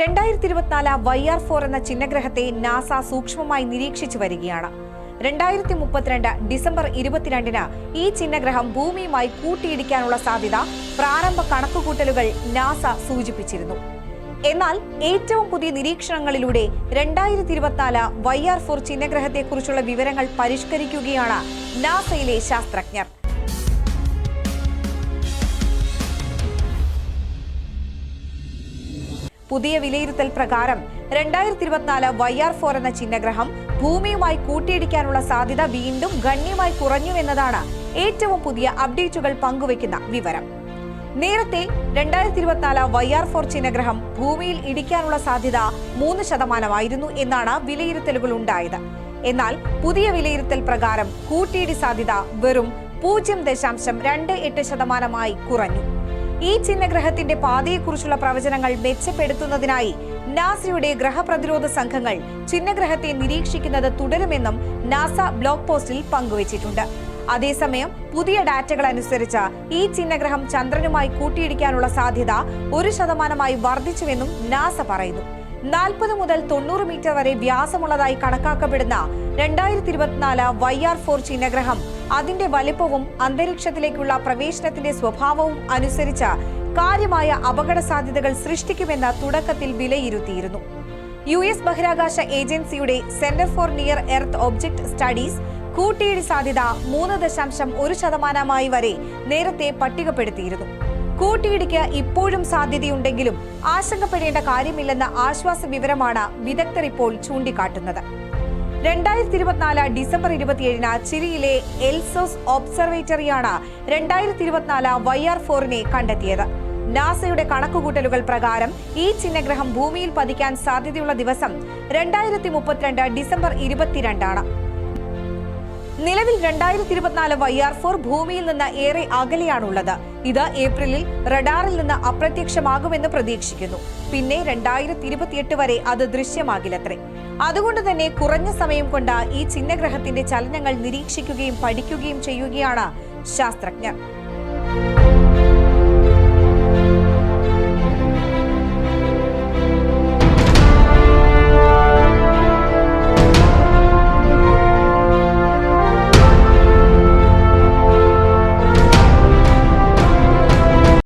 രണ്ടായിരത്തി ഇരുപത്തിനാല് why are four എന്ന ചിഹ്നഗ്രഹത്തെ നാസ സൂക്ഷ്മമായി നിരീക്ഷിച്ചു വരികയാണ്. രണ്ടായിരത്തി മുപ്പത്തിരണ്ട് ഡിസംബർ ഇരുപത്തിരണ്ടിന് ഈ ചിഹ്നഗ്രഹം ഭൂമിയുമായി കൂട്ടിയിടിക്കാനുള്ള സാധ്യത പ്രാരംഭ കണക്കുകൂട്ടലുകൾ നാസ സൂചിപ്പിച്ചിരുന്നു. എന്നാൽ ഏറ്റവും പുതിയ നിരീക്ഷണങ്ങളിലൂടെ രണ്ടായിരത്തി ഇരുപത്തിനാല് വൈ ആർ ഫോർ ചിഹ്നഗ്രഹത്തെക്കുറിച്ചുള്ള വിവരങ്ങൾ പരിഷ്കരിക്കുകയാണ് നാസയിലെ ശാസ്ത്രജ്ഞർ. പുതിയ വിലയിരുത്തൽ പ്രകാരം രണ്ടായിരത്തി ഇരുപത്തിനാല് വൈ ആർ ഫോർ എന്ന ചിഹ്നഗ്രഹം ഭൂമിയുമായി കൂട്ടിയിടിക്കാനുള്ള സാധ്യത വീണ്ടും ഗണ്യമായി കുറഞ്ഞു എന്നതാണ് ഏറ്റവും പുതിയ അപ്ഡേറ്റുകൾ പങ്കുവയ്ക്കുന്ന വിവരം. നേരത്തെ രണ്ടായിരത്തി ഇരുപത്തിനാല് വൈ ആർ ഫോർ ചിഹ്നഗ്രഹം ഭൂമിയിൽ ഇടിക്കാനുള്ള സാധ്യത മൂന്ന് ശതമാനമായിരുന്നു എന്നാണ് വിലയിരുത്തലുകൾ ഉണ്ടായത്. എന്നാൽ പുതിയ വിലയിരുത്തൽ പ്രകാരം കൂട്ടിയിടി സാധ്യത വെറും പൂജ്യം ദശാംശം രണ്ട് എട്ട് ശതമാനമായി കുറഞ്ഞു. ഈ ചിഹ്നഗ്രഹത്തിന്റെ പാതയെക്കുറിച്ചുള്ള പ്രവചനങ്ങൾ മെച്ചപ്പെടുത്തുന്നതിനായി നാസയുടെ ഗ്രഹപ്രതിരോധ സംഘങ്ങൾ ചിഹ്നഗ്രഹത്തെ നിരീക്ഷിക്കുന്നത് തുടരുമെന്നും നാസ ബ്ലോഗ് പോസ്റ്റിൽ പങ്കുവച്ചിട്ടുണ്ട്. അതേസമയം പുതിയ ഡാറ്റകൾ അനുസരിച്ച് ഈ ചിഹ്നഗ്രഹം ചന്ദ്രനുമായി കൂട്ടിയിടിക്കാനുള്ള സാധ്യത ഒരു ശതമാനമായി വർദ്ധിച്ചുവെന്നും നാസ പറയുന്നു. നാൽപ്പത് മുതൽ തൊണ്ണൂറ് മീറ്റർ വരെ വ്യാസമുള്ളതായി കണക്കാക്കപ്പെടുന്ന രണ്ടായിരത്തി ഇരുപത്തിനാല് വൈ ആർ ഫോർ ചിഹ്നഗ്രഹം അതിന്റെ വലിപ്പവും അന്തരീക്ഷത്തിലേക്കുള്ള പ്രവേശനത്തിന്റെ സ്വഭാവവും അനുസരിച്ച് കാര്യമായ അപകട സാധ്യതകൾ സൃഷ്ടിക്കുമെന്ന് തുടക്കത്തിൽ വിലയിരുത്തിയിരുന്നു. യു എസ് ബഹിരാകാശ ഏജൻസിയുടെ centre for near earth object studies കൂട്ടിയിടി സാധ്യത മൂന്ന് ദശാംശം ഒരു ശതമാനമായി വരെ നേരത്തെ പട്ടികപ്പെടുത്തിയിരുന്നു. കൂട്ടിയിടിക്ക് ഇപ്പോഴും സാധ്യതയുണ്ടെങ്കിലും ആശങ്കപ്പെടേണ്ട കാര്യമില്ലെന്ന ആശ്വാസ വിവരമാണ് വിദഗ്ധർ ഇപ്പോൾ ചൂണ്ടിക്കാട്ടുന്നത്. രണ്ടായിരത്തി ഇരുപത്തിനാല് ഡിസംബർ ഇരുപത്തിയേഴിന് ചിലിയിലെ എൽസോസ് ഒബ്സർവേറ്ററിയാണ് രണ്ടായിരത്തി ഇരുപത്തിനാല് വൈ ആർ ഫോറിനെ കണ്ടെത്തിയത്. നാസയുടെ കണക്കുകൂട്ടലുകൾ പ്രകാരം ഈ ചിഹ്നഗ്രഹം ഭൂമിയിൽ പതിക്കാൻ സാധ്യതയുള്ള ദിവസം രണ്ടായിരത്തി മുപ്പത്തിരണ്ട് ഡിസംബർ ഇരുപത്തിരണ്ടാണ്. നിലവിൽ രണ്ടായിരത്തി ഇരുപത്തിനാല് വൈ ആർ ഫോർ ഭൂമിയിൽ നിന്ന് ഏറെ അകലെയാണുള്ളത്. ഇത് ഏപ്രിലിൽ റഡാറിൽ നിന്ന് അപ്രത്യക്ഷമാകുമെന്ന് പ്രതീക്ഷിക്കുന്നു. പിന്നെ രണ്ടായിരത്തി ഇരുപത്തിയെട്ട് വരെ അത് ദൃശ്യമാകില്ലത്രേ. അതുകൊണ്ട് തന്നെ കുറഞ്ഞ സമയം കൊണ്ട് ഈ ചിഹ്നഗ്രഹത്തിന്റെ ചലനങ്ങൾ നിരീക്ഷിക്കുകയും പഠിക്കുകയും ചെയ്യുകയാണ് ശാസ്ത്രജ്ഞർ.